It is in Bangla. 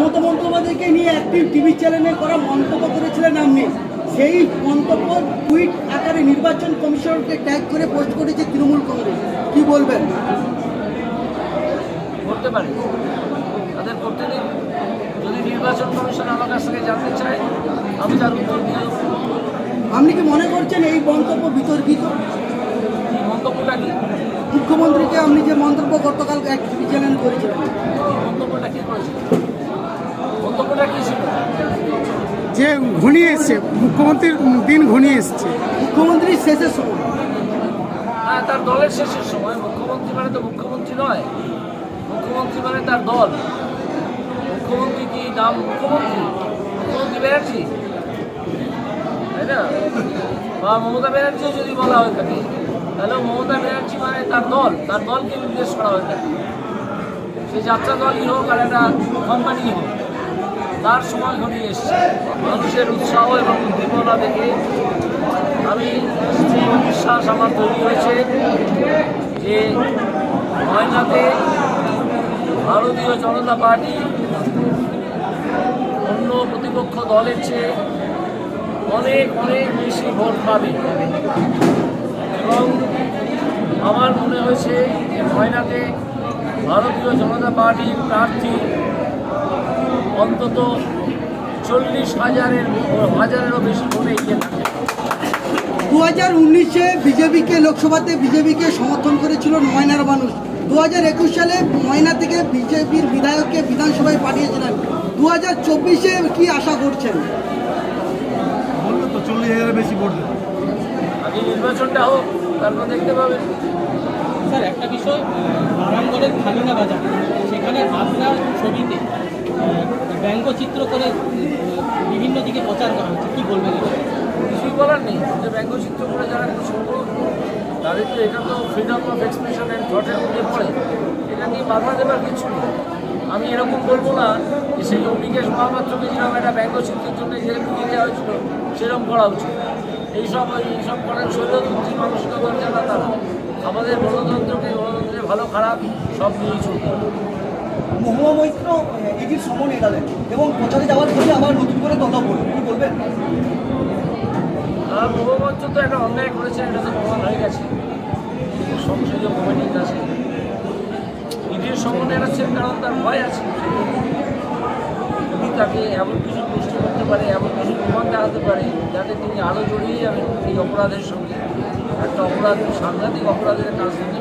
মমতা বন্দ্যোপাধ্যায়কে নিয়ে একটি টিভি চ্যানেলে করা মন্তব্য করেছিলেন আপনি। সেই মন্তব্য টুইট আকারে নির্বাচন কমিশনকে ট্যাগ করে পোস্ট করেছে তৃণমূল কংগ্রেস। কি বলবেন? করতে পারে। তাদের করতে দিন যদি নির্বাচন কমিশন আমার কাছ থেকে জানতে চায় আমি তার উত্তর দিয়ে আপনি কি মনে করছেন এই মন্তব্য বিতর্কিত? মন্তব্যটা কি? মুখ্যমন্ত্রীকে আপনি যে মন্তব্য গতকাল এক চ্যানেল করেছিলেন। মন্তব্যটা কি করেছে মন্তব্যটা কি ছিল যে ঘনিয়ে এসছে মুখ্যমন্ত্রীর দিন ঘনিয়ে এসছে। মুখ্যমন্ত্রী শেষের সময়। হ্যাঁ তার দলের শেষের সময়। মুখ্যমন্ত্রী মানে তো মুখ্যমন্ত্রী নয়। মুখ্যমন্ত্রী মানে তার দল। মুখ্যমন্ত্রী কি নাম মুখ্যমন্ত্রী? মুখ্যমন্ত্রী ব্যানার্জি? তাই না? বা মমতা ব্যানার্জিও যদি বলা হয়ে থাকে তাহলে মমতা ব্যানার্জি মানে তার দল। তার দলকে নির্দেশ করা হয়ে থাকে সে যাত্রা দলই হোক আর একটা কোম্পানি হোক। তার সময় ঘনিয়ে এসছে। মানুষের উৎসাহ এবং উদ্দীপনা দেখে আমি বিশ্বাস আমার তৈরি হয়েছে যে ময়নাতে ভারতীয় জনতা পার্টি অন্য প্রতিপক্ষ দলের চেয়ে অনেক অনেক বেশি ভোট পাবে। এবং আমার মনে হয়েছে যে ময়নাতে ভারতীয় জনতা পার্টির প্রার্থী অন্তত চল্লিশ হাজারের হাজারেরও বেশি ভোটে এগিয়ে থাকে। দু হাজার উনিশে বিজেপিকে লোকসভাতে বিজেপিকে সমর্থন করেছিল ময়নার মানুষ। দু হাজার একুশ সালে ময়না থেকে বিজেপির বিধায়ককে বিধানসভায় পাঠিয়েছিলেন। দু হাজার চব্বিশে কি আশা করছেন? বলল তো চল্লিশ হাজারের বেশি ভোট আগে নির্বাচনটা হোক তারপর দেখতে পাবেন স্যার একটা বিষয় নারায়ণগড়ের খালিনা বাজার সেখানে আপনার ছবিতে ব্যঙ্গচিত্র করে বিভিন্ন দিকে প্রচার করা হচ্ছে। কি বলবেন কিছুই বলার নেই। যে ব্যঙ্গচিত্র করে যারা কিছু তাদের তো এটা তো ফ্রিডম অফ এক্সপ্রেশন অ্যান্ড থটের মধ্যে পড়ে। এটা নিয়ে বাধা দেবার কিছু নেই। আমি এরকম বলব না যে সেই অভিকেশ মহাপাত্রকে যেরকম একটা ব্যঙ্গচিত্রের জন্য যেরকম নিয়ে দেওয়া হয়েছিল, সেরকম করা উচিত। এইসব এইসব করার শৈলতন্ত্রী মানসিকতার যারা তারা। আমাদের গণতন্ত্রকে গণতন্ত্রের ভালো খারাপ সব নিয়েই চলতে মহুয়া মৈত্র এটির সমন এড়ালেন এবং প্রচারে যাওয়ার পরে আবার নতুন করে কথা বলবেন কি বলবেন? আর বহুমঞ্চ তো একটা অন্যায় করেছে, এটা তো প্রমাণ হয়ে গেছে। সংসদীয় কমিটির কাছে ইডির সম্বন্ধে এড়াচ্ছেন কারণ তার ভয় আছে। উনি তাকে এমন কিছু পুষ্টি করতে পারে, এমন কিছু প্রমাণ দেখাতে পারে, যাতে তিনি আরও জড়িয়ে যাবেন এই অপরাধের সঙ্গে। একটা অপরাধ, সাংঘাতিক অপরাধের কাজ সঙ্গে